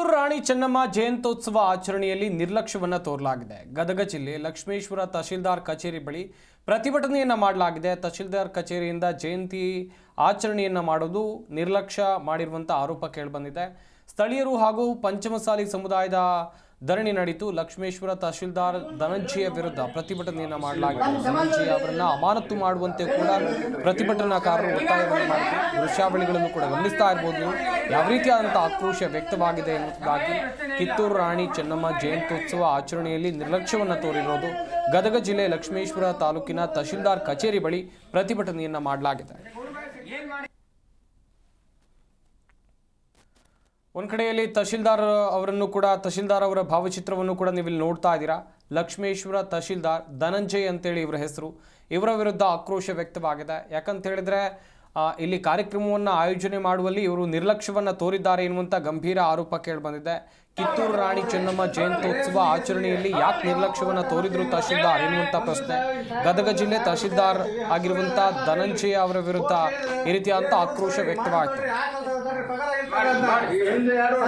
ಕಿತ್ತೂರು ರಾಣಿ ಚೆನ್ನಮ್ಮ ಜಯಂತ್ಯೋತ್ಸವ ಆಚರಣೆಯಲ್ಲಿ ನಿರ್ಲಕ್ಷ್ಯವನ್ನು ತೋರಲಾಗಿದೆ. ಗದಗ ಜಿಲ್ಲೆ ಲಕ್ಷ್ಮೇಶ್ವರ ತಹಶೀಲ್ದಾರ್ ಕಚೇರಿ ಬಳಿ ಪ್ರತಿಭಟನೆಯನ್ನು ಮಾಡಲಾಗಿದೆ. ತಹಶೀಲ್ದಾರ್ ಕಚೇರಿಯಿಂದ ಜಯಂತಿ ಆಚರಣೆಯನ್ನು ಮಾಡೋದು ನಿರ್ಲಕ್ಷ್ಯ ಮಾಡಿರುವಂಥ ಆರೋಪ ಕೇಳಿಬಂದಿದೆ. ಸ್ಥಳೀಯರು ಹಾಗೂ ಪಂಚಮಸಾಲಿ ಸಮುದಾಯದ ಧರಣಿ ನಡೆಯಿತು ಲಕ್ಷ್ಮೇಶ್ವರ ತಹಶೀಲ್ದಾರ್ ಧನಂಜಯ ವಿರುದ್ಧ ಪ್ರತಿಭಟನೆಯನ್ನು ಮಾಡಲಾಗಿದೆ. ಧನಂಜಯ ಅವರನ್ನು ಅಮಾನತು ಮಾಡುವಂತೆ ಕೂಡ ಪ್ರತಿಭಟನಾಕಾರರು ಒತ್ತಾಯವನ್ನು ಮಾಡಿದ್ರು. ದೃಶ್ಯಾವಳಿಗಳನ್ನು ಕೂಡ ಗಮನಿಸ್ತಾ ಇರ್ಬೋದು ಯಾವ ರೀತಿಯಾದಂಥ ಆಕ್ರೋಶ ವ್ಯಕ್ತವಾಗಿದೆ ಎನ್ನುವುದಾಗಿ ಕಿತ್ತೂರು ರಾಣಿ ಚೆನ್ನಮ್ಮ ಜಯಂತ್ಯುತ್ಸವ ಆಚರಣೆಯಲ್ಲಿ ನಿರ್ಲಕ್ಷ್ಯವನ್ನು ತೋರಿರೋದು. ಗದಗ ಜಿಲ್ಲೆ ಲಕ್ಷ್ಮೇಶ್ವರ ತಾಲೂಕಿನ ತಹಶೀಲ್ದಾರ್ ಕಚೇರಿ ಬಳಿ ಪ್ರತಿಭಟನೆಯನ್ನು ಮಾಡಲಾಗಿದೆ. ಒಂದು ಕಡೆಯಲ್ಲಿ ತಹಶೀಲ್ದಾರ್ ಅವರನ್ನು ಕೂಡ, ತಹಶೀಲ್ದಾರ್ ಅವರ ಭಾವಚಿತ್ರವನ್ನು ಕೂಡ ನೀವು ಇಲ್ಲಿ ನೋಡ್ತಾ ಇದ್ದೀರಾ. ಲಕ್ಷ್ಮೇಶ್ವರ ತಹಶೀಲ್ದಾರ್ ಧನಂಜಯ್ ಅಂತೇಳಿ ಇವರ ಹೆಸರು. ಇವರ ವಿರುದ್ಧ ಆಕ್ರೋಶ ವ್ಯಕ್ತವಾಗಿದೆ. ಯಾಕಂತ ಹೇಳಿದ್ರೆ ಇಲ್ಲಿ ಕಾರ್ಯಕ್ರಮವನ್ನು ಆಯೋಜನೆ ಮಾಡುವಲ್ಲಿ ಇವರು ನಿರ್ಲಕ್ಷ್ಯವನ್ನು ತೋರಿದ್ದಾರೆ ಎನ್ನುವಂಥ ಗಂಭೀರ ಆರೋಪ ಕೇಳಿಬಂದಿದೆ. ಕಿತ್ತೂರು ರಾಣಿ ಚೆನ್ನಮ್ಮ ಜಯಂತ್ಯೋತ್ಸವ ಆಚರಣೆಯಲ್ಲಿ ಯಾಕೆ ನಿರ್ಲಕ್ಷ್ಯವನ್ನು ತೋರಿದ್ರು ತಹಶೀಲ್ದಾರ್ ಎನ್ನುವಂಥ ಪ್ರಶ್ನೆ. ಗದಗ ಜಿಲ್ಲೆ ತಹಶೀಲ್ದಾರ್ ಆಗಿರುವಂಥ ಧನಂಜಯ ಅವರ ವಿರುದ್ಧ ಈ ರೀತಿಯಾದಂಥ ಆಕ್ರೋಶ ವ್ಯಕ್ತವಾಗ್ತದೆ ಹಿಂದೆ ಎರಡು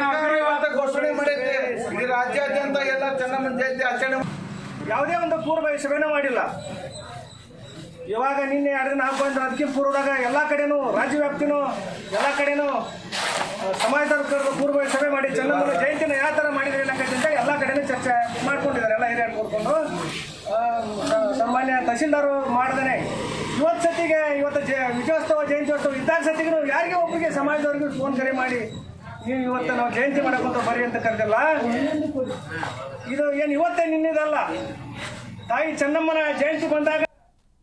ಸರ್ಕಾರವೇ ಅಂತ ಘೋಷಣೆ ಮಾಡೈತೆ ಇಡೀ ರಾಜ್ಯಾದ್ಯಂತ ಎಲ್ಲ ಚೆನ್ನಮ್ಮನ ಜಯಂತಿ ಆಚರಣೆ ಯಾವುದೇ ಒಂದು ಪೂರ್ವ ಸಭೆನೂ ಮಾಡಿಲ್ಲ. ಇವಾಗ ನಿನ್ನೆ ಎರಡು ದಿನ ಹಬ್ಬ ಅಂದ್ರೆ ಅದಕ್ಕೆ ಪೂರ್ವದಾಗ ಎಲ್ಲ ಕಡೆನೂ ರಾಜ್ಯ ವ್ಯಾಪ್ತಿನೂ ಎಲ್ಲ ಕಡೆನೂ ಸಮಾಜದ ಪೂರ್ವ ಸಭೆ ಮಾಡಿ ಚೆನ್ನಮ್ಮನ ಜಯಂತಿನ ಯಾವ ಥರ ಮಾಡಿದ್ರೆ ಅಂತ ಎಲ್ಲ ಕಡೆನೂ ಚರ್ಚೆ ಮಾಡ್ಕೊಂಡಿದ್ದಾರೆ ಎಲ್ಲ ಹಿರಿಯರು ಕೂತ್ಕೊಂಡು ಸಾಮಾನ್ಯ ತಹಸೀಲ್ದಾರ್ ಮಾಡಿದಾನೆ. ಇವತ್ತು ಸತಿಗೆ ಇವತ್ತು ಜ ವಿಜಯೋತ್ಸವ ಜಯಂತ್ಯೋತ್ಸವ ನಾವು ಯಾರಿಗೆ ಒಬ್ಬರಿಗೆ ಸಮಾಜದವ್ರಿಗೆ ಫೋನ್ ಕರೆ ಮಾಡಿ ನೀವು ಇವತ್ತು ನಾವು ಜಯಂತಿ ಮಾಡಕ್ಕಂತ ಬರೀ ಅಂತ ಕರೆದಲ್ಲ? ಇದು ಏನು ಇವತ್ತೇ ನಿನ್ನೆದಲ್ಲ? ತಾಯಿ ಚೆನ್ನಮ್ಮನ ಜಯಂತಿ ಬಂದಾಗ